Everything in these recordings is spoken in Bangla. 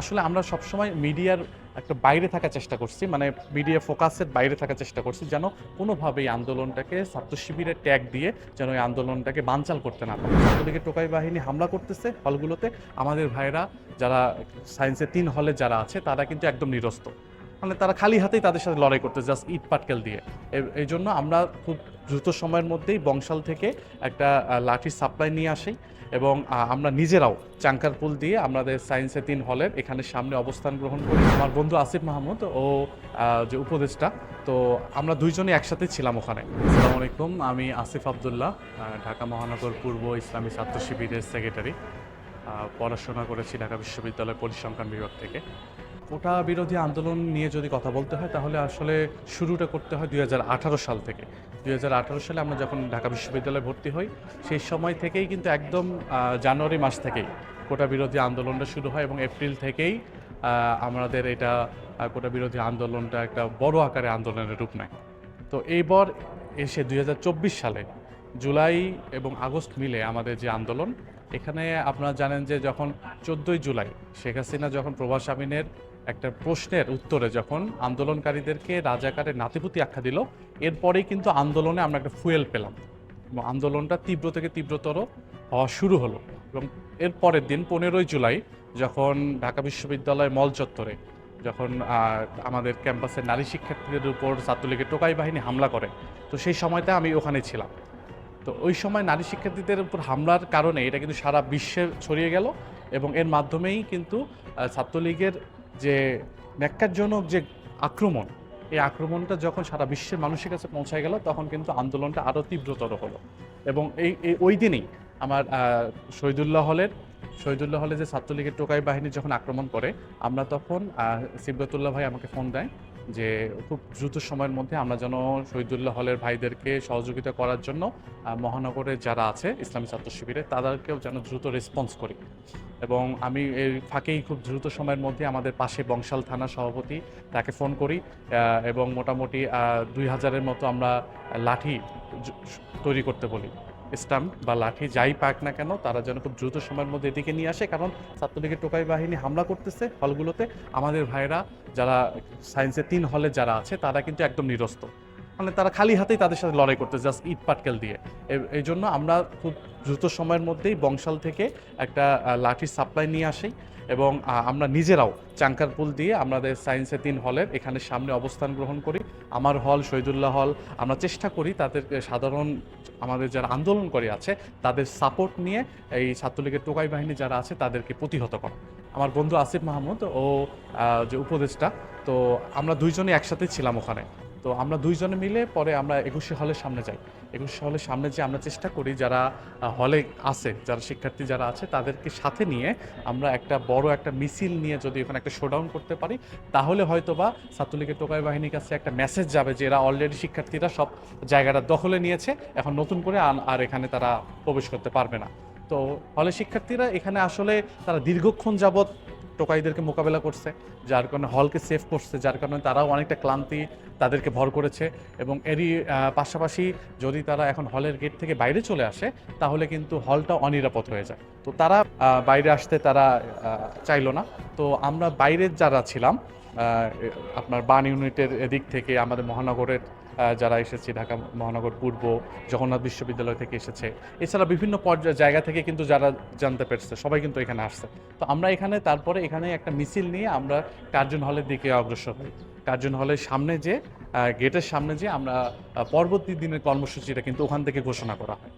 আসলে আমরা সবসময় মিডিয়ার একটা বাইরে থাকার চেষ্টা করছি মানে মিডিয়া ফোকাসের বাইরে থাকার চেষ্টা করছি, যেন কোনোভাবেই আন্দোলনটাকে ছাত্র শিবিরের ট্যাগ দিয়ে যেন এই আন্দোলনটাকে বানচাল করতে না পারে। ছাত্রলীগের টোকাই বাহিনী হামলা করতেছে হলগুলোতে। আমাদের ভাইরা যারা সায়েন্সের তিন হলে যারা আছে, তারা কিন্তু একদম নিরস্ত। মানে তারা খালি হাতেই তাদের সাথে লড়াই করতে জাস্ট ইট পাটকেল দিয়ে। এই জন্য আমরা খুব দ্রুত সময়ের মধ্যেই বংশাল থেকে একটা লাঠির সাপ্লাই নিয়ে আসি এবং আমরা নিজেরাও চাঙ্কার পুল দিয়ে আমাদের সায়েন্সে তিন হলের এখানে সামনে অবস্থান গ্রহণ করি। আমার বন্ধু আসিফ মাহমুদ, ও যে উপদেষ্টা, তো আমরা দুইজনে একসাথে ছিলাম ওখানে। আসসালামু আলাইকুম, আমি আসিফ আবদুল্লাহ ঢাকা মহানগর পূর্ব ইসলামী ছাত্র শিবিরের সেক্রেটারি পড়াশোনা করেছি ঢাকা বিশ্ববিদ্যালয় পরিসংখ্যান বিভাগ থেকে। কোটা বিরোধী আন্দোলন নিয়ে যদি কথা বলতে হয়, তাহলে আসলে শুরুটা করতে হয় দুই হাজার আঠারো সাল থেকে। দুই হাজার আঠেরো সালে আমরা যখন ঢাকা বিশ্ববিদ্যালয়ে ভর্তি হই, সেই সময় থেকেই কিন্তু একদম জানুয়ারি মাস থেকেই কোটা বিরোধী আন্দোলনটা শুরু হয় এবং এপ্রিল থেকেই আমাদের এটা কোটা বিরোধী আন্দোলনটা একটা বড় আকারে আন্দোলনের রূপ নেয়। তো এইবার এসে দুই হাজার চব্বিশ সালে জুলাই এবং আগস্ট মিলে আমাদের যে আন্দোলন, এখানে আপনারা জানেন যে যখন চোদ্দোই জুলাই শেখ হাসিনা যখন প্রভাস আমিনের একটা প্রশ্নের উত্তরে যখন আন্দোলনকারীদেরকে রাজাকারের নাতিপুতি আখ্যা দিল, এরপরেই কিন্তু আন্দোলনে আমরা একটা ফুয়েল পেলাম। এবং আন্দোলনটা তীব্র থেকে তীব্রতর হওয়া শুরু হলো। এবং এর পরের দিন পনেরোই জুলাই যখন ঢাকা বিশ্ববিদ্যালয় মল চত্বরে যখন আমাদের ক্যাম্পাসের নারী শিক্ষার্থীদের উপর ছাত্রলীগের টোকাই বাহিনী হামলা করে, তো সেই সময়তে আমি ওখানে ছিলাম। তো ওই সময় নারী শিক্ষার্থীদের উপর হামলার কারণে এটা কিন্তু সারা বিশ্বে ছড়িয়ে গেল এবং এর মাধ্যমেই কিন্তু ছাত্রলীগের যে ন্যাক্কারজনক যে আক্রমণ, এই আক্রমণটা যখন সারা বিশ্বের মানুষের কাছে পৌঁছায় গেল, তখন কিন্তু আন্দোলনটা আরও তীব্রতর হলো। এবং এই ওই দিনেই আমার শহীদুল্লাহ হলের, শহীদুল্লাহ হলে যে ছাত্রলীগের টোকাই বাহিনী যখন আক্রমণ করে, আমরা তখন সিবরতুল্লাহ ভাই আমাকে ফোন দেয় যে খুব দ্রুত সময়ের মধ্যে আমরা যেন শহীদুল্লাহ হলের ভাইদেরকে সহযোগিতা করার জন্য মহানগরে যারা আছে, ইসলামী ছাত্র শিবিরে, তাদেরকেও যেন দ্রুত রেসপন্স করি। এবং আমি এই ফাঁকেই খুব দ্রুত সময়ের মধ্যে আমাদের পাশে বংশাল থানা সভাপতি তাকে ফোন করি এবং মোটামুটি দুই হাজারের মতো আমরা লাঠি তৈরি করতে বলি। স্টাম্প বা লাঠি যাই পাক না কেন, তারা যেন খুব দ্রুত সময়ের মধ্যে এদিকে নিয়ে আসে। কারণ ছাত্রলীগের টোকাই বাহিনী হামলা করতেছে হলগুলোতে। আমাদের ভাইরা যারা সায়েন্সের তিন হলে যারা আছে, তারা কিন্তু একদম নিরস্ত। মানে তারা খালি হাতেই তাদের সাথে লড়াই করতে জাস্ট ইট পাটকেল দিয়ে। এই জন্য আমরা খুব দ্রুত সময়ের মধ্যেই বংশাল থেকে একটা লাঠির সাপ্লাই নিয়ে আসি এবং আমরা নিজেরাও চাঙ্কার পুল দিয়ে আমাদের সায়েন্সের তিন হলের এখানে সামনে অবস্থান গ্রহণ করি। আমার হল, শহীদুল্লাহ হল, আমরা চেষ্টা করি তাদেরকে সাধারণ আমাদের যারা আন্দোলন করে আছে, তাদের সাপোর্ট নিয়ে এই ছাত্রলীগের টোকাই বাহিনী যারা আছে, তাদেরকে প্রতিহত করা। আমার বন্ধু আসিফ মাহমুদ, ও যে উপদেষ্টা, তো আমরা দুইজনে একসাথে ছিলাম ওখানে। তো আমরা দুইজনে মিলে পরে আমরা একুশে হলের সামনে যাই। একুশে হলের সামনে যে আমরা চেষ্টা করি যারা হলে আছে, যারা শিক্ষার্থী যারা আছে, তাদেরকে সাথে নিয়ে আমরা একটা বড় একটা মিছিল নিয়ে যদি ওখানে একটা শোডাউন করতে পারি, তাহলে হয়তো বা ছাত্রলীগের টোকাই বাহিনীর কাছে একটা মেসেজ যাবে যে এরা অলরেডি শিক্ষার্থীরা সব জায়গাটা দখলে নিয়েছে, এখন নতুন করে আর এখানে তারা প্রবেশ করতে পারবে না। তো হলে শিক্ষার্থীরা এখানে আসলে তারা দীর্ঘক্ষণ যাবৎ টোকাইদেরকে মোকাবেলা করছে, যার কারণে হলকে সেভ করছে, যার কারণে তারাও অনেকটা ক্লান্তি তাদেরকে ভর করেছে এবং এরই পাশাপাশি যদি তারা এখন হলের গেট থেকে বাইরে চলে আসে, তাহলে কিন্তু হলটা অনিরাপদ হয়ে যায়। তো তারা বাইরে আসতে তারা চাইলো না। তো আমরা বাইরের যারা ছিলাম আপনার বান ইউনিটের দিক থেকে আমাদের মহানগরের যারা এসেছে, ঢাকা মহানগর পূর্ব, জগন্নাথ বিশ্ববিদ্যালয় থেকে এসেছে। এছাড়া বিভিন্ন পর্যায়ে জায়গা থেকে কিন্তু যারা জানতে পেরেছে, সবাই কিন্তু এখানে আসছে। তো আমরা এখানে, তারপরে এখানে একটা মিছিল নিয়ে আমরা কার্জন হলের দিকে অগ্রসর হই। কার্জন হলের সামনে যে গেটের সামনে যে আমরা পরবর্তী দিনের কর্মসূচিটা কিন্তু ওখান থেকে ঘোষণা করা হয়।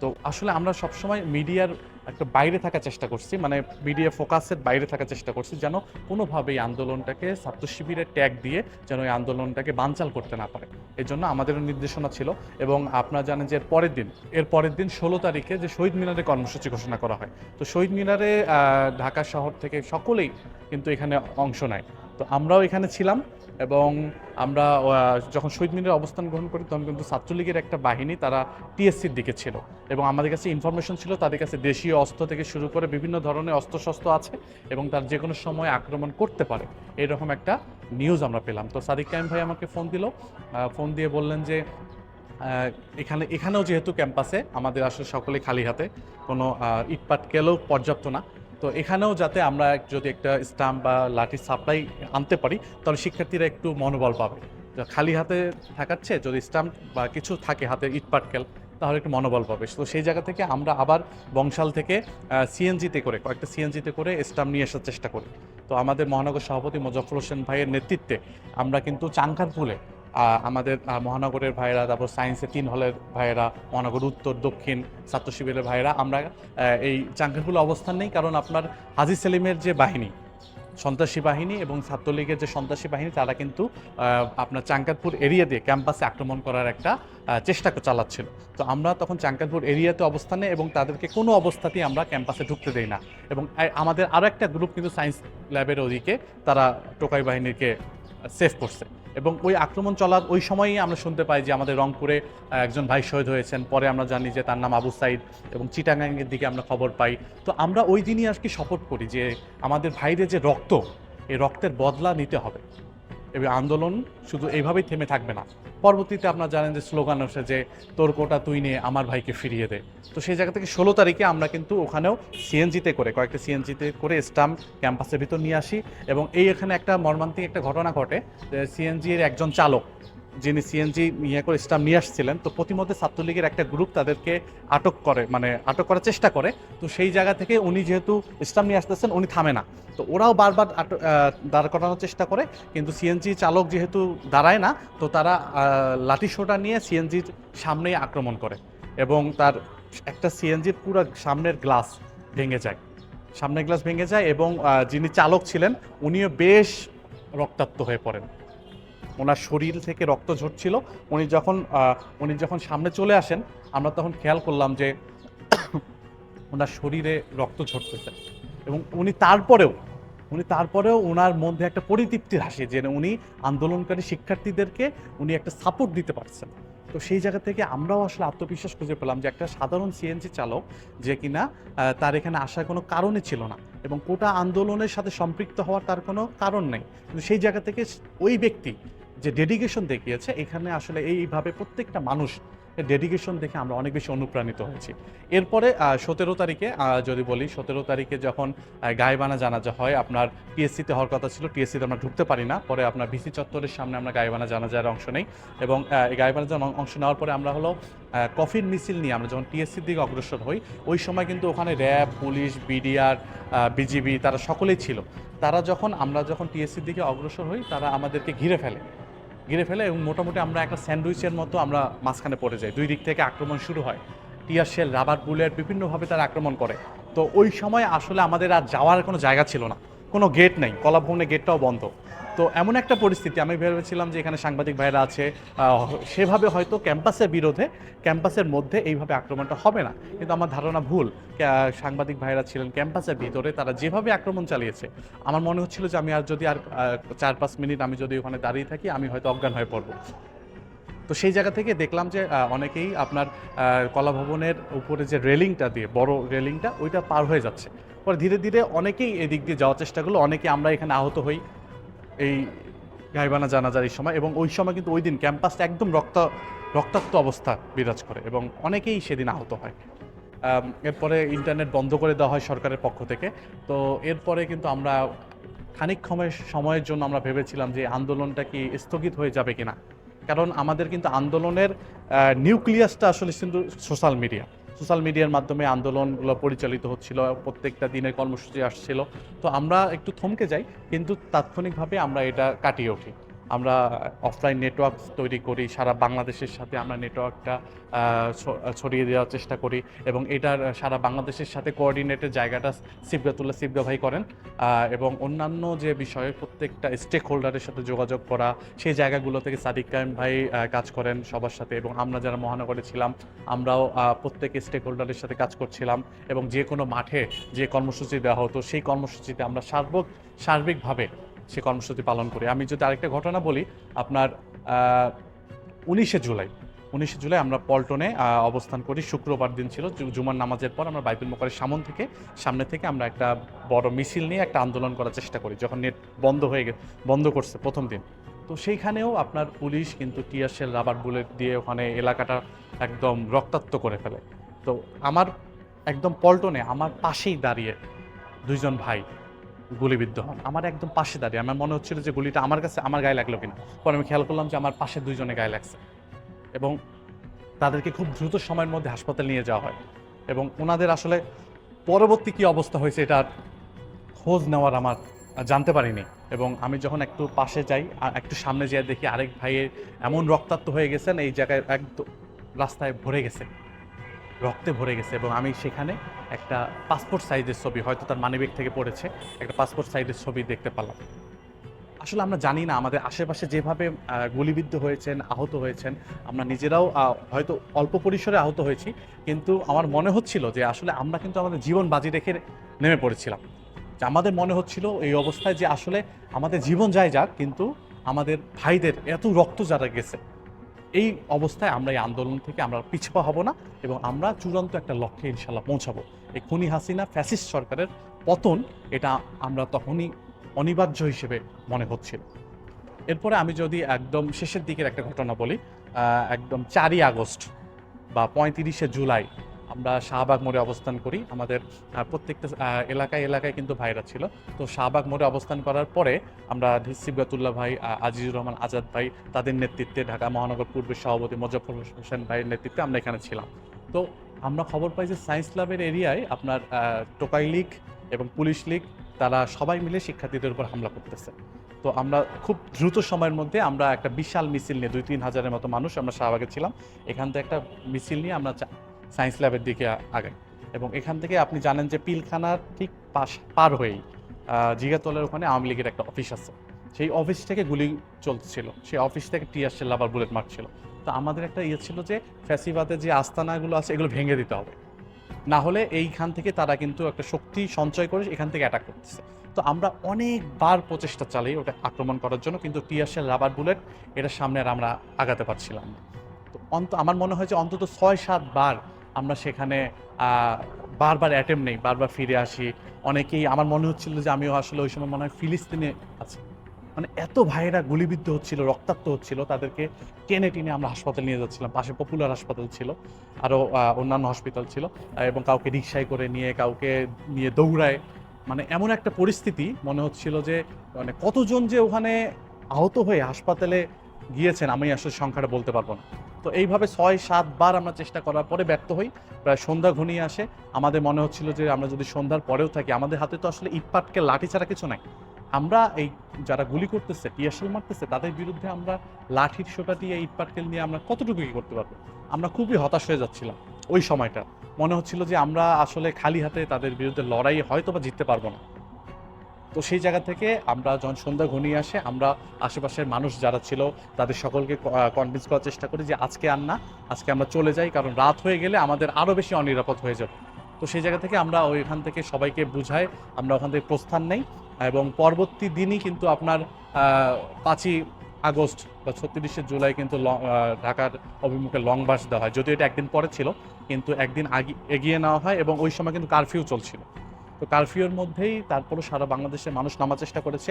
তো আসলে আমরা সবসময় মিডিয়ার একটা বাইরে থাকার চেষ্টা করছি মানে মিডিয়া ফোকাসের বাইরে থাকার চেষ্টা করছি যেন কোনোভাবেই আন্দোলনটাকে ছাত্র শিবিরের ট্যাগ দিয়ে যেন এই আন্দোলনটাকে বানচাল করতে না পারে। এই জন্য আমাদেরও নির্দেশনা ছিল এবং আপনারা জানেন যে এর পরের দিন, এর পরের দিন ষোলো তারিখে যে শহীদ মিনারে কর্মসূচি ঘোষণা করা হয়। তো শহীদ মিনারে ঢাকা শহর থেকে সকলেই কিন্তু এখানে অংশ নেয়। তো আমরাও এখানে ছিলাম এবং আমরা যখন শহীদ মিনারে অবস্থান গ্রহণ করি, তখন কিন্তু ছাত্রলীগের একটা বাহিনী তারা টিএসসির দিকে ছিল এবং আমাদের কাছে ইনফরমেশন ছিল, তাদের কাছে দেশীয় অস্ত্র থেকে শুরু করে বিভিন্ন ধরনের অস্ত্রশস্ত্র আছে এবং তার যে কোনো সময় আক্রমণ করতে পারে। এরকম একটা নিউজ আমরা পেলাম। তো সাদিক কাইম ভাই আমাকে ফোন দিল। ফোন দিয়ে বললেন যে এখানে, এখানেও যেহেতু ক্যাম্পাসে আমাদের আসলে সকলে খালি হাতে, কোনো ইটপাট কেলেও পর্যাপ্ত না। তো এখানেও যাতে আমরা যদি একটা স্টাম্প বা লাঠি সাপ্লাই আনতে পারি তাহলে শিক্ষার্থীরা একটু মনোবল পাবে। খালি হাতে থাকাচ্ছে যদি স্টাম্প বা কিছু থাকে হাতে ইট পাটকেল তাহলে একটু মনোবল পাবে। তো সেই জায়গা থেকে আমরা আবার বংশাল থেকে সিএনজিতে করে কয়েকটা সিএনজিতে করে স্টাম্প নিয়ে আসার চেষ্টা করি। তো আমাদের মহানগর সভাপতি মোজাফর হোসেন ভাইয়ের নেতৃত্বে আমরা কিন্তু চাঙ্কারপুলে আহ, আমাদের মহানগরের ভাইয়েরা, তারপর সায়েন্সে তিন হলের ভাইয়েরা, মহানগর উত্তর, দক্ষিণ, ছাত্র শিবিরের ভাইয়েরা, আমরা এই চাঙ্কারপুলে অবস্থান নেই, কারণ আপনার হাজি সেলিমের যে বাহিনী, সন্ত্রাসী বাহিনী এবং ছাত্রলীগের যে সন্ত্রাসী বাহিনী, তারা কিন্তু আপনার চাঙ্কারপুর এরিয়া দিয়ে ক্যাম্পাসে আক্রমণ করার একটা চেষ্টা চালাচ্ছিল। তো আমরা তখন চাঙ্কারপুর এরিয়াতে অবস্থানে এবং তাদেরকে কোনো অবস্থাতেই আমরা ক্যাম্পাসে ঢুকতে দেই না। এবং আমাদের আরও একটা গ্রুপ কিন্তু সায়েন্স ল্যাবের ওদিকে, তারা টোকাই বাহিনীকে সেভ করছে। এবং ওই আক্রমণ চলার ওই সময়ই আমরা শুনতে পাই যে আমাদের রংপুরে একজন ভাই শহীদ হয়েছেন। পরে আমরা জানি যে তার নাম আবু সাইদ এবং চিটাগাঙ্গের দিকে আমরা খবর পাই। তো আমরা ওই দিনই আর কি শপথ করি যে আমাদের ভাইদের যে রক্ত, এই রক্তের বদলা নিতে হবে। এবং আন্দোলন শুধু এইভাবেই থেমে থাকবে না। পরবর্তীতে আপনারা জানেন যে স্লোগান আসে যে, তোর কোটা তুই নে, আমার ভাইকে ফিরিয়ে দে। তো সেই জায়গা থেকে ষোলো তারিখে আমরা কিন্তু ওখানেও সিএনজিতে করে, কয়েকটা সিএনজিতে করে স্টাম্প ক্যাম্পাসের ভিতর নিয়ে আসি। এবং এই এখানে একটা মর্মান্তিক একটা ঘটনা ঘটে সিএনজির একজন চালক যিনি সিএনজি ইয়ে করে স্টাম্প নিয়ে আসছিলেন তো প্রতিমধ্যে ছাত্রলীগের একটা গ্রুপ তাদেরকে আটক করে মানে আটক করার চেষ্টা করে। তো সেই জায়গা থেকে উনি যেহেতু স্টাম্প নিয়ে আসতেছেন উনি থামে না। তো ওরাও বারবার দাঁড় করানোর চেষ্টা করে কিন্তু সিএনজি চালক যেহেতু দাঁড়ায় না তো তারা আহ, লাঠি সোটা নিয়ে সিএনজির সামনেই আক্রমণ করে এবং তার একটা সিএনজির পুরো সামনের গ্লাস ভেঙে যায়। সামনের গ্লাস ভেঙে যায় এবং যিনি চালক ছিলেন উনিও বেশ রক্তাক্ত হয়ে পড়েন। ওনার শরীর থেকে রক্ত ঝরছিল। উনি যখন উনি যখন সামনে চলে আসেন, আমরা তখন খেয়াল করলাম যে ওনার শরীরে রক্ত ঝরতেছে। এবং উনি তারপরেও উনি তারপরেও ওনার মধ্যে একটা পরিতৃপ্তির হাসি যে উনি আন্দোলনকারী শিক্ষার্থীদেরকে উনি একটা সাপোর্ট দিতে পারছেন। তো সেই জায়গা থেকে আমরাও আসলে আত্মবিশ্বাস খুঁজে পেলাম যে একটা সাধারণ সিএনজি চালক যে কিনা তার এখানে আসার কোনো কারণই ছিল না। এবং কোটা আন্দোলনের সাথে সম্পৃক্ত হওয়ার তার কোনো কারণ নেই। কিন্তু সেই জায়গা থেকে ওই ব্যক্তি যে ডেডিকেশন দেখিয়েছে, এখানে আসলে এইভাবে প্রত্যেকটা মানুষ ডেডিকেশন দেখে আমরা অনেক বেশি অনুপ্রাণিত হয়েছি। এরপরে সতেরো তারিখে যদি বলি, সতেরো তারিখে যখন গায়েবানা জানাজা হয়, আপনার পিএসসিতে হওয়ার কথা ছিল টিএসসিতে আমরা ঢুকতে পারি না। পরে আপনার ভিসি চত্বরের সামনে আমরা গায়েবানা জানাজার অংশ নেই এবং গায়েবানা অংশ নেওয়ার পরে আমরা হলো কফির মিছিল নিয়ে আমরা যখন টিএসসির দিকে অগ্রসর হই, ওই সময় কিন্তু ওখানে র্যাব, পুলিশ বিডিআর বিজিবি তারা সকলেই ছিল। তারা যখন, আমরা যখন টিএসসির দিকে অগ্রসর হই, তারা আমাদেরকে ঘিরে ফেলে। ঘিরে ফেলে এবং মোটামুটি আমরা একটা স্যান্ডউইচের মতো আমরা মাঝখানে পড়ে যাই। দুই দিক থেকে আক্রমণ শুরু হয়। টিয়ার শেল, রাবার বুলেট বিভিন্নভাবে তারা আক্রমণ করে। তো ওই সময় আসলে আমাদের আর যাওয়ার কোনো জায়গা ছিল না। কোনো গেট নেই কলাভবনের গেটটাও বন্ধ। তো এমন একটা পরিস্থিতি আমি ভেবেছিলাম যে এখানে সাংবাদিক ভাইরা আছে সেভাবে হয়তো ক্যাম্পাসের বিরোধে ক্যাম্পাসের মধ্যে এইভাবে আক্রমণটা হবে না। কিন্তু আমার ধারণা ভুল। সাংবাদিক ভাইরা ছিলেন ক্যাম্পাসের ভিতরে তারা যেভাবে আক্রমণ চালিয়েছে আমার মনে হচ্ছিল যে আমি আর যদি আর চার পাঁচ মিনিট আমি যদি ওখানে দাঁড়িয়ে থাকি আমি হয়তো অজ্ঞান হয়ে পড়ব। তো সেই জায়গা থেকে দেখলাম যে অনেকেই আপনার আহ, কলা ভবনের উপরে যে রেলিংটা দিয়ে বড় রেলিংটা ওইটা পার হয়ে যাচ্ছে। পরে ধীরে ধীরে অনেকেই এদিক দিয়ে যাওয়ার চেষ্টা করল, অনেকে আমরা এখানে আহত হই এই গাইবানা জানাজার এই সময় এবং ওই সময় কিন্তু ওই দিন ক্যাম্পাসটা একদম রক্ত, রক্তাক্ত অবস্থা বিরাজ করে এবং অনেকেই সেদিন আহত হয়। এরপরে ইন্টারনেট বন্ধ করে দেওয়া হয় সরকারের পক্ষ থেকে। তো এরপরে কিন্তু আমরা খানিক সময়, সময়ের জন্য আমরা ভেবেছিলাম যে আন্দোলনটা কি স্থগিত হয়ে যাবে কিনা। কারণ আমাদের কিন্তু আন্দোলনের নিউক্লিয়াসটা আসলে কিন্তু সোশ্যাল মিডিয়া। সোশ্যাল মিডিয়ার মাধ্যমে আন্দোলনগুলো পরিচালিত হচ্ছিল, প্রত্যেকটা দিনের কর্মসূচি আসছিল। তো আমরা একটু থমকে যাই, কিন্তু তাৎক্ষণিকভাবে আমরা এটা কাটিয়ে উঠি। আমরা অফলাইন নেটওয়ার্ক তৈরি করি, সারা বাংলাদেশের সাথে আমরা নেটওয়ার্কটা ছড়িয়ে দেওয়ার চেষ্টা করি এবং এটার, সারা বাংলাদেশের সাথে কোঅর্ডিনেটের জায়গাটা সিবগাতুল্লাহ সিবগা ভাই করেন। এবং অন্যান্য যে বিষয়ে প্রত্যেকটা স্টেক হোল্ডারের সাথে যোগাযোগ করা, সেই জায়গাগুলো থেকে সাদিক কায়েম ভাই কাজ করেন সবার সাথে এবং আমরা যারা মহানগরে ছিলাম, আমরাও প্রত্যেক স্টেক হোল্ডারের সাথে কাজ করছিলাম এবং যে কোনো মাঠে যে কর্মসূচি দেওয়া হতো, সেই কর্মসূচিতে আমরা সার্বক, সার্বিকভাবে সে কর্মসূচি পালন করি। আমি যদি আরেকটা ঘটনা বলি, আপনার উনিশে জুলাই উনিশে জুলাই আমরা পল্টনে অবস্থান করি। শুক্রবার দিন ছিল জুমার নামাজের পর আমরা বাইতুল মোকারের সামন থেকে, সামনে থেকে আমরা একটা বড় মিছিল নিয়ে একটা আন্দোলন করার চেষ্টা করি, যখন নেট বন্ধ হয়ে গে, বন্ধ করছে প্রথম দিন। তো সেইখানেও আপনার পুলিশ কিন্তু টিয়ারশেল রাবার বুলেট দিয়ে ওখানে এলাকাটা একদম রক্তাক্ত করে ফেলে। তো আমার, একদম পল্টনে, আমার পাশেই দাঁড়িয়ে দুইজন ভাই গুলিবিদ্ধ হন। আমার একদম পাশে দাঁড়িয়ে, আমার মনে হচ্ছিল যে গুলিটা আমার কাছে আমার গায়ে লাগল কিনা। পরে আমি খেয়াল করলাম যে আমার পাশে দুইজনে গায়ে লাগছে। এবং তাদেরকে খুব দ্রুত সময়ের মধ্যে হাসপাতালে নিয়ে যাওয়া হয়। এবং ওনাদের আসলে পরবর্তী কি অবস্থা হয়েছে এটার খোঁজ নেওয়ার আমার জানতে পারিনি। এবং আমি যখন একটু পাশে যাই একটু সামনে যেয়ে দেখি আরেক ভাইয়ের এমন রক্তাক্ত হয়ে গেছেন, এই জায়গায় একদম রাস্তায় ভরে গেছে। রক্তে ভরে গেছে এবং আমি সেখানে একটা পাসপোর্ট সাইজের ছবি, হয়তো তার মানিব্যাগ থেকে পড়েছে, একটা পাসপোর্ট সাইজের ছবি দেখতে পেলাম। আসলে আমরা জানি না, আমাদের আশেপাশে যেভাবে গুলিবিদ্ধ হয়েছেন, আহত হয়েছেন, আমরা নিজেরাও হয়তো অল্প পরিসরে আহত হয়েছি, কিন্তু আমার মনে হচ্ছিল যে আসলে আমরা কিন্তু আমাদের জীবন বাজি রেখে নেমে পড়েছিলাম। যে আমাদের মনে হচ্ছিল এই অবস্থায় যে আসলে আমাদের জীবন যায় যাক, কিন্তু আমাদের ভাইদের এত রক্ত যারা গেছে এই অবস্থায় আমরা এই আন্দোলন থেকে আমরা পিছপা হব না এবং আমরা চূড়ান্ত একটা লক্ষ্যে ইনশাল্লাহ পৌঁছাবো। এই খুনি হাসিনা ফ্যাসিস্ট সরকারের পতন এটা আমরা তখনই অনিবার্য হিসেবে মনে হচ্ছিল এরপরে আমি যদি একদম শেষের দিকের একটা ঘটনা বলি একদম চারই আগস্ট বা পঁয়ত্রিশে জুলাই আমরা শাহবাগ মোড়ে অবস্থান করি। আমাদের প্রত্যেকটা এলাকায় এলাকায় কিন্তু ভাইরা ছিল। তো শাহবাগ মোড়ে অবস্থান করার পরে আমরা সিবগাতুল্লাহ ভাই আজিজুর রহমান আজাদ ভাই তাদের নেতৃত্বে ঢাকা মহানগর পূর্বের সভাপতি মজফর হোসেন ভাইয়ের নেতৃত্বে আমরা এখানে ছিলাম। তো আমরা খবর পাই যে সায়েন্স ল্যাবের এরিয়ায় আপনার টোকাই লীগ এবং পুলিশ লীগ তারা সবাই মিলে শিক্ষার্থীদের উপর হামলা করতেছে। তো আমরা খুব দ্রুত সময়ের মধ্যে আমরা একটা বিশাল মিছিল নিয়ে দুই তিন হাজারের মতো মানুষ আমরা শাহবাগে ছিলাম। এখান থেকে একটা মিছিল নিয়ে আমরা সায়েন্স ল্যাবের দিকে আ- আগাই। এবং এখান থেকে আপনি জানেন যে পিলখানার ঠিক পাশ, পার হয়েই জিগাতলের ওখানে আওয়ামী লীগের একটা অফিস আছে। সেই অফিস থেকে গুলি চলছিল। সেই অফিস থেকে টিয়ার শেল আবার বুলেট মারছিল তো আমাদের একটা ইয়ে ছিল যে ফ্যাসিবাদের যে আস্তানাগুলো আছে, এগুলো ভেঙে দিতে হবে। না হলে এইখান থেকে তারা কিন্তু একটা শক্তি সঞ্চয় করে এখান থেকে অ্যাটাক করতেছে। তো আমরা অনেকবার প্রচেষ্টা চালাই ওটা আক্রমণ করার জন্য কিন্তু টিয়ারশেল রাবার বুলেট এটার সামনে আর আমরা আগাতে পারছিলাম না। তো অন্ত, আমার মনে হয় যে অন্তত ছয়, সাত বার আমরা সেখানে বারবার অ্যাটেম্প নেই, বারবার ফিরে আসি। অনেকেই, আমার মনে হচ্ছিল যে আমিও আসলে ওই সময় মনে হয় ফিলিস্তিনে আছি। মানে এত ভাইয়েরা গুলিবিদ্ধ হচ্ছিল, রক্তাক্ত হচ্ছিল, তাদেরকে টেনে টেনে আমরা হাসপাতালে নিয়ে যাচ্ছিলাম। পাশে পপুলার হাসপাতাল ছিল আরও অন্যান্য হসপিটাল ছিল, এবং কাউকে রিক্সায় করে নিয়ে, কাউকে নিয়ে দৌড়ায়। মানে এমন একটা পরিস্থিতি, মনে হচ্ছিল যে মানে কতজন যে ওখানে আহত হয়ে হাসপাতালে গিয়েছেন, আমি আসলে সংখ্যাটা বলতে পারব না। তো এইভাবে ছয় সাতবার আমরা চেষ্টা করার পরে ব্যর্থ হই। প্রায় সন্ধ্যা ঘনিয়ে আসে। আমাদের মনে হচ্ছিল যে আমরা যদি সন্ধ্যার পরেও থাকি, আমাদের হাতে তো আসলে ইটপাটকে লাঠি ছাড়া কিছু নাই। আমরা এই যারা গুলি করতেছে টিয়াশাল মারতেছে, তাদের বিরুদ্ধে আমরা লাঠির সোটা দিয়ে ইটপাটকেল নিয়ে আমরা কতটুকু কি করতে পারব? আমরা খুবই হতাশ হয়ে যাচ্ছিলাম ওই সময়টা। মনে হচ্ছিল যে আমরা আসলে খালি হাতে তাদের বিরুদ্ধে লড়াই হয়তো বা জিততে পারব না। তো সেই জায়গা থেকে আমরা যখন সন্ধ্যা ঘনিয়ে আসে, আমরা আশেপাশের মানুষ যারা ছিল, তাদের সকলকে কনভিন্স করার চেষ্টা করি যে আজকে আর না, আজকে আমরা চলে যাই, কারণ রাত হয়ে গেলে আমাদের আরও বেশি অনিরাপদ হয়ে যাবে। তো সেই জায়গা থেকে আমরা ওইখান থেকে সবাইকে বুঝাই, আমরা ওখান থেকে প্রস্থান নেই এবং পরবর্তী দিনই কিন্তু আপনার পাঁচই আগস্ট বা ছত্রিশে জুলাই কিন্তু ল- ঢাকার অভিমুখে লং বাস দেওয়া হয়। যদিও এটা একদিন পরে ছিল, কিন্তু একদিন আগে, এগিয়ে নেওয়া হয় এবং ওই সময় কিন্তু কারফিউ চলছিল। তো কারফিউর মধ্যেই তারপরও সারা বাংলাদেশের মানুষ নামার চেষ্টা করেছে।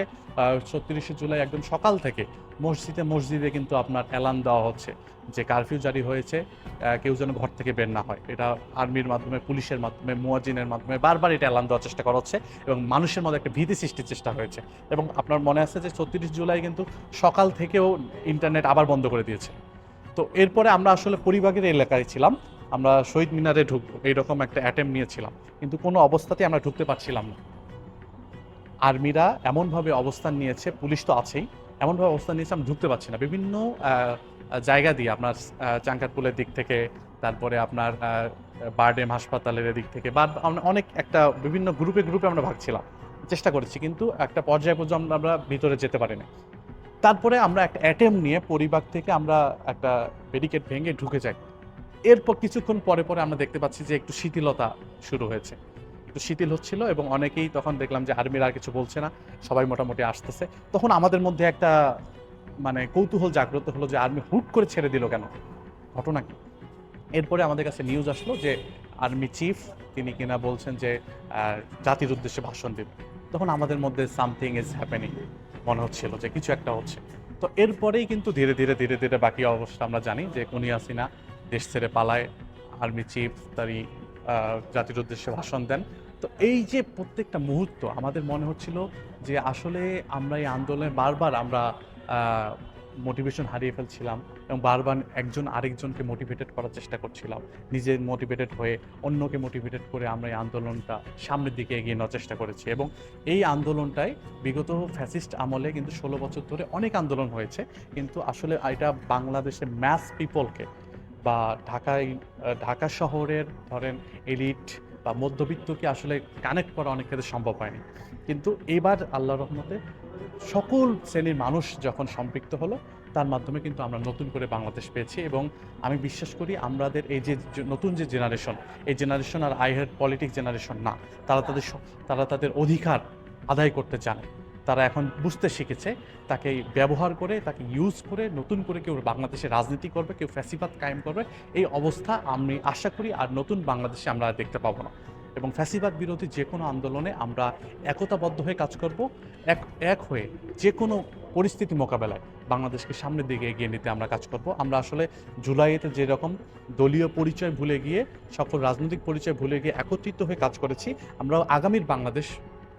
ছত্রিশে জুলাই একদম সকাল থেকে মসজিদে মসজিদে কিন্তু আপনার অ্যালান দেওয়া হচ্ছে যে কারফিউ জারি হয়েছে। কেউ যেন ঘর থেকে বের না হয়। এটা আর্মির মাধ্যমে, পুলিশের মাধ্যমে মুয়াজিনের মাধ্যমে বারবার এটা অ্যালান দেওয়ার চেষ্টা করা হচ্ছে এবং মানুষের মধ্যে একটা ভীতি সৃষ্টির চেষ্টা হয়েছে। এবং আপনার মনে আছে যে ছত্রিশ জুলাই কিন্তু সকাল থেকেও ইন্টারনেট আবার বন্ধ করে দিয়েছে। তো এরপরে আমরা আসলে পরিবাগের এলাকায় ছিলাম। আমরা শহীদ মিনারে ঢুকবো। এইরকম একটা অ্যাটেম্প নিয়েছিলাম। কিন্তু কোনো অবস্থাতেই আমরা ঢুকতে পারছিলাম না। আর্মিরা এমনভাবে অবস্থান নিয়েছে, পুলিশ তো আছেই, এমনভাবে অবস্থান নিয়েছে আমরা ঢুকতে পারছি না। বিভিন্ন জায়গা দিয়ে আপনার চাঙ্কারপুলের দিক থেকে, তারপরে আপনার বারডেম হাসপাতালের দিক থেকে, বা অনেক একটা বিভিন্ন গ্রুপে গ্রুপে আমরা ভাগছিলাম, চেষ্টা করেছি, কিন্তু একটা পর্যায় পর্যন্ত আমরা ভিতরে যেতে পারি না তারপরে আমরা একটা অ্যাটেম নিয়ে পরিবার থেকে আমরা একটা ব্যারিকেড ভেঙে ঢুকে যাই। এরপর কিছুক্ষণ পরে পরে আমরা দেখতে পাচ্ছি যে একটু শিথিলতা শুরু হয়েছে। একটু শিথিল হচ্ছিল এবং অনেকেই তখন দেখলাম যে আর্মির আর কিছু বলছে না, সবাই মোটামুটি আসতেছে। তখন আমাদের মধ্যে একটা মানে কৌতূহল জাগ্রত হলো যে আর্মি হুট করে ছেড়ে দিল কেন? ঘটনা কি? এরপরে আমাদের কাছে নিউজ আসলো যে আর্মি চিফ তিনি কিনা বলছেন যে জাতির উদ্দেশ্যে ভাষণ দেবে। তখন আমাদের মধ্যে সামথিং ইজ হ্যাপেনিং মনে হচ্ছিল যে কিছু একটা হচ্ছে। তো এরপরেই কিন্তু ধীরে ধীরে ধীরে ধীরে বাকি অবস্থা আমরা জানি যে কুনি হাসিনা দেশ ছেড়ে পালায় আর্মি চিফ তারই জাতির উদ্দেশ্যে ভাষণ দেন। তো এই যে প্রত্যেকটা মুহূর্ত, আমাদের মনে হচ্ছিল যে আসলে আমরা এই আন্দোলনে বারবার আমরা মোটিভেশন হারিয়ে ফেলছিলাম এবং বারবার একজন আরেকজনকে মোটিভেটেড করার চেষ্টা করছিলাম। নিজে মোটিভেটেড হয়ে অন্যকে মোটিভেটেড করে আমরা এই আন্দোলনটা সামনের দিকে এগিয়ে নেওয়ার চেষ্টা করেছি এবং এই আন্দোলনটাই বিগত ফ্যাসিস্ট আমলে কিন্তু ষোলো বছর ধরে অনেক আন্দোলন হয়েছে। কিন্তু আসলে এটা বাংলাদেশের ম্যাস পিপলকে বা ঢাকায় ঢাকা শহরের ধরেন এলিট বা মধ্যবিত্তকে আসলে কানেক্ট করা অনেক ক্ষেত্রে সম্ভব হয়নি। কিন্তু এবার আল্লাহ রহমতে সকল শ্রেণির মানুষ যখন সম্পৃক্ত হলো, তার মাধ্যমে কিন্তু আমরা নতুন করে বাংলাদেশ পেয়েছি এবং আমি বিশ্বাস করি আমাদের এই যে নতুন যে জেনারেশন এই জেনারেশন আর আই হেড পলিটিক্স জেনারেশন না, তারা তাদের তারা তাদের অধিকার আদায় করতে জানে তারা এখন বুঝতে শিখেছে, তাকে ব্যবহার করে, তাকে ইউজ করে, নতুন করে কেউ বাংলাদেশে রাজনীতি করবে, কেউ ফ্যাসিবাদ কায়েম করবে, এই অবস্থা আমি আশা করি আর নতুন বাংলাদেশে আমরা দেখতে পাবো না। এবং ফ্যাসিবাদ বিরোধী যে কোনো আন্দোলনে আমরা একতাবদ্ধ হয়ে কাজ করব, এক এক হয়ে যে কোনো পরিস্থিতি মোকাবেলায় বাংলাদেশকে সামনের দিকে এগিয়ে নিতে আমরা কাজ করব। আমরা আসলে জুলাইতে যেরকম দলীয় পরিচয় ভুলে গিয়ে সকল রাজনৈতিক পরিচয় ভুলে গিয়ে একত্রিত হয়ে কাজ করেছি আমরা আগামীর বাংলাদেশ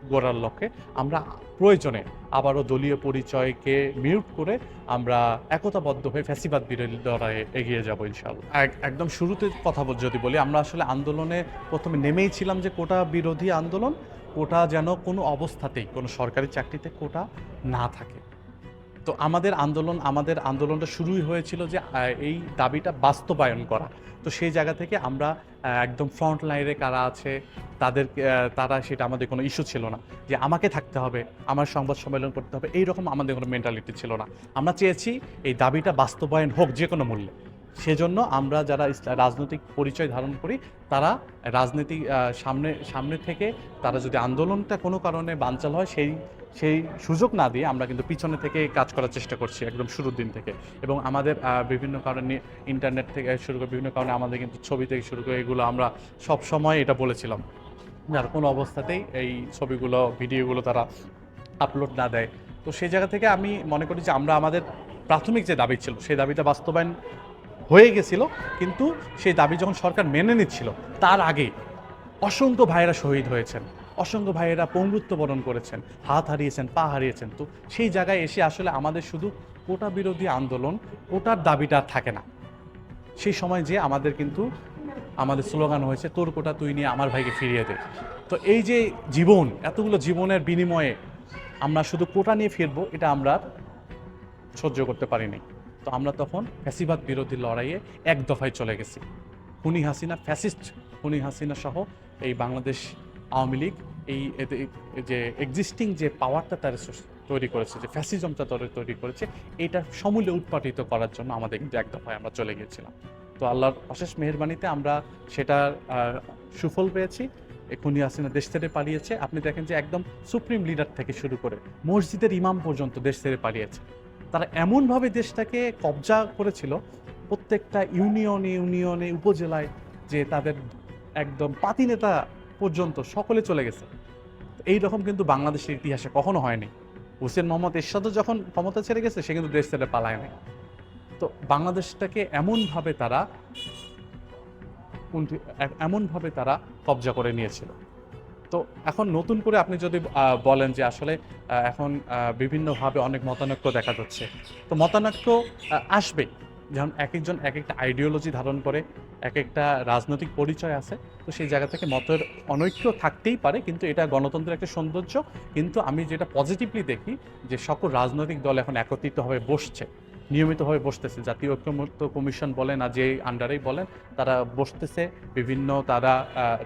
গড়ার লক্ষ্যে আমরা প্রয়োজনে আবারও দলীয় পরিচয়কে মিউট করে আমরা একতাবদ্ধ হয়ে ফ্যাসিবাদ বিরোধী লড়াইয়ে এগিয়ে যাব ইনশাআল্লাহ। এক- একদম শুরুতে কথা যদি বলি, আমরা আসলে আন্দোলনে প্রথমে নেমেই ছিলাম যে কোটা বিরোধী আন্দোলন, কোটা যেন কোনো অবস্থাতেই, কোনো সরকারি চাকরিতে কোটা না থাকে। তো আমাদের আন্দোলন, আমাদের আন্দোলনটা শুরুই হয়েছিল যে এই দাবিটা বাস্তবায়ন করা। তো সেই জায়গা থেকে আমরা একদম ফ্রন্ট লাইনে কারা আছে, তাদের তারা সেটা আমাদের কোনো ইস্যু ছিল না। যে আমাকে থাকতে হবে, আমার সংবাদ সম্মেলন করতে হবে, এইরকম আমাদের কোনো মেন্টালিটি ছিল না। আমরা চেয়েছি এই দাবিটা বাস্তবায়ন হোক যে কোনো মূল্যে। সেজন্য আমরা যারা রাজনৈতিক পরিচয় ধারণ করি, তারা রাজনীতি সামনে সামনে থেকে তারা যদি আন্দোলনটা কোনো কারণে বানচাল হয়, সেই সেই সুযোগ না দিয়ে আমরা কিন্তু পিছনে থেকে কাজ করার চেষ্টা করছি একদম শুরুর দিন থেকে। এবং আমাদের বিভিন্ন কারণে ইন্টারনেট থেকে শুরু করে বিভিন্ন কারণে আমাদের কিন্তু ছবি থেকে শুরু করে এগুলো আমরা সব সময় এটা বলেছিলাম। যার কোনো অবস্থাতেই এই ছবিগুলো, ভিডিওগুলো তারা আপলোড না দেয়। তো সেই জায়গা থেকে আমি মনে করি যে আমরা আমাদের প্রাথমিক যে দাবি ছিল, সেই দাবিটা বাস্তবায়ন হয়ে গেছিল। কিন্তু সেই দাবি যখন সরকার মেনে নিচ্ছিল, তার আগে অসংখ্য ভাইয়েরা শহীদ হয়েছেন। অসংখ্য ভাইয়েরা পঙ্গুত্ব বরণ করেছেন, হাত হারিয়েছেন, পা হারিয়েছেন। তো সেই জায়গায় এসে আসলে আমাদের শুধু কোটা বিরোধী আন্দোলন, কোটার দাবিটা থাকে না। সেই সময় যে আমাদের কিন্তু আমাদের স্লোগান হয়েছে, তোর কোটা তুই নিয়ে আমার ভাইকে ফিরিয়ে দে। তো এই যে জীবন, এতগুলো জীবনের বিনিময়ে আমরা শুধু কোটা নিয়ে ফিরবো, এটা আমরা সহ্য করতে পারিনি। তো আমরা তখন ফ্যাসিবাদ বিরোধী লড়াইয়ে এক দফায় চলে গেছি। খুনি হাসিনা, ফ্যাসিস্ট খুনি হাসিনা সহ এই বাংলাদেশ আওয়ামী লীগ এই যে এক্সিস্টিং যে পাওয়ারটা তার তৈরি করেছে, যে ফ্যাসিজমটা তৈরি- তৈরি করেছে, এটা সমূলে উৎপাটিত করার জন্য আমাদের কিন্তু এক দফায় আমরা চলে গিয়েছিলাম। তো আল্লাহর অশেষ মেহরবানিতে আমরা সেটার সুফল পেয়েছি। খুনি হাসিনা দেশ ছেড়ে পালিয়েছে। আপনি দেখেন যে একদম সুপ্রিম লিডার থেকে শুরু করে মসজিদের ইমাম পর্যন্ত দেশ ছেড়ে পালিয়েছে। তারা এমনভাবে দেশটাকে কবজা করেছিল, প্রত্যেকটা ইউনিয়নে ইউনিয়নে, উপজেলায় যে তাদের একদম পাতি নেতা পর্যন্ত সকলে চলে গেছে। এই রকম কিন্তু বাংলাদেশের ইতিহাসে কখনো হয়নি। হুসেন মোহাম্মদ এরশাদও যখন ক্ষমতা ছেড়ে গেছে, সে কিন্তু দেশ ছেড়ে পালায় তো বাংলাদেশটাকে এমনভাবে তারা এমনভাবে তারা কবজা করে নিয়েছিল। তো এখন নতুন করে আপনি যদি বলেন যে আসলে এখন বিভিন্নভাবে অনেক মতানৈক্য দেখা যাচ্ছে। তো মতানৈক্য আসবে। যেমন এক একজন এক একটা আইডিওলজি ধারণ করে এক একটা রাজনৈতিক পরিচয় আছে। তো সেই জায়গা থেকে মতের অনৈক্য থাকতেই পারে, কিন্তু এটা গণতন্ত্রের একটা সৌন্দর্য। কিন্তু আমি যেটা পজিটিভলি দেখি, যে সকল রাজনৈতিক দল এখন একত্রিত একত্রিতভাবে বসছে। নিয়মিতভাবে বসতেছে। জাতীয় ঐক্যমত্য কমিশন বলেন আর যে আন্ডারেই বলেন, তারা বসতেছে। বিভিন্ন তারা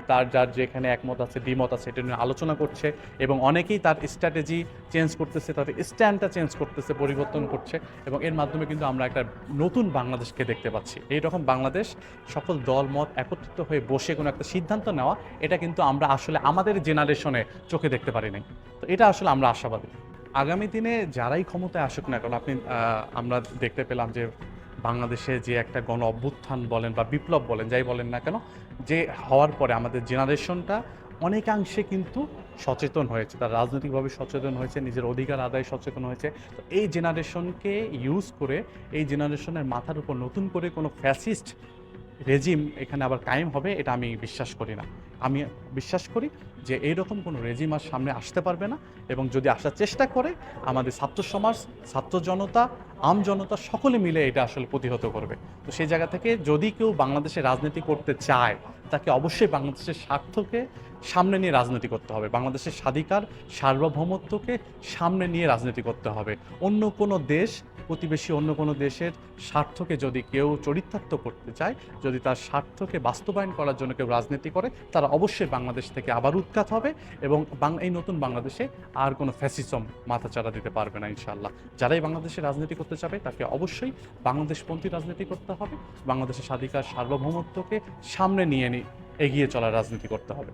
তার যার যেখানে একমত আছে, দ্বিমত আছে, এটা নিয়ে আলোচনা করছে এবং অনেকেই তার স্ট্র্যাটেজি চেঞ্জ করতেছে তাদের স্ট্যান্ডটা চেঞ্জ করতেছে, পরিবর্তন করছে এবং এর মাধ্যমে কিন্তু আমরা একটা নতুন বাংলাদেশকে দেখতে পাচ্ছি। এই রকম বাংলাদেশ সকল দল, মত একত্রিত হয়ে বসে কোনো একটা সিদ্ধান্ত নেওয়া, এটা কিন্তু আমরা আসলে আমাদের জেনারেশনে চোখে দেখতে পারি নাই। তো এটা আসলে আমরা আশাবাদী। আগামী দিনে যারাই ক্ষমতায় আসুক না কারণ আপনি আমরা দেখতে পেলাম যে বাংলাদেশে যে একটা গণ অভ্যুত্থান বলেন বা বিপ্লব বলেন, যাই বলেন না কেন, যে হওয়ার পরে আমাদের জেনারেশনটা অনেকাংশে কিন্তু সচেতন হয়েছে। তারা রাজনৈতিকভাবে সচেতন হয়েছে, নিজের অধিকার আদায় সচেতন হয়েছে। তো এই জেনারেশনকে ইউজ করে, এই জেনারেশনের মাথার উপর নতুন করে কোনো ফ্যাসিস্ট রেজিম এখানে আবার কায়েম হবে, এটা আমি বিশ্বাস করি না। আমি বিশ্বাস করি যে এইরকম কোনো রেজিম আর সামনে আসতে পারবে না এবং যদি আসার চেষ্টা করে, আমাদের ছাত্র সমাজ, ছাত্র জনতা, আম জনতা সকলে মিলে এটা আসলে প্রতিহত করবে। তো সেই জায়গা থেকে যদি কেউ বাংলাদেশে রাজনীতি করতে চায়, তাকে অবশ্যই বাংলাদেশের স্বার্থকে সামনে নিয়ে রাজনীতি করতে হবে। বাংলাদেশের স্বাধিকার, সার্বভৌমত্বকে সামনে নিয়ে রাজনীতি করতে হবে। অন্য কোনো দেশ, প্রতিবেশী অন্য কোনো দেশের স্বার্থকে যদি কেউ চরিতার্থ করতে চায়, যদি তার স্বার্থকে বাস্তবায়ন করার জন্য কেউ রাজনীতি করে, তারা অবশ্যই বাংলাদেশ থেকে আবার উৎখাত হবে এবং এই নতুন বাংলাদেশে আর কোনো ফ্যাসিজম মাথাচাড়া দিতে পারবে না ইনশাল্লাহ যারাই বাংলাদেশে রাজনীতি করতে চাবে, তাকে অবশ্যই বাংলাদেশপন্থী রাজনীতি করতে হবে, বাংলাদেশের স্বাধিকার সার্বভৌমত্বকে সামনে নিয়ে নিয়ে এগিয়ে চলার রাজনীতি করতে হবে।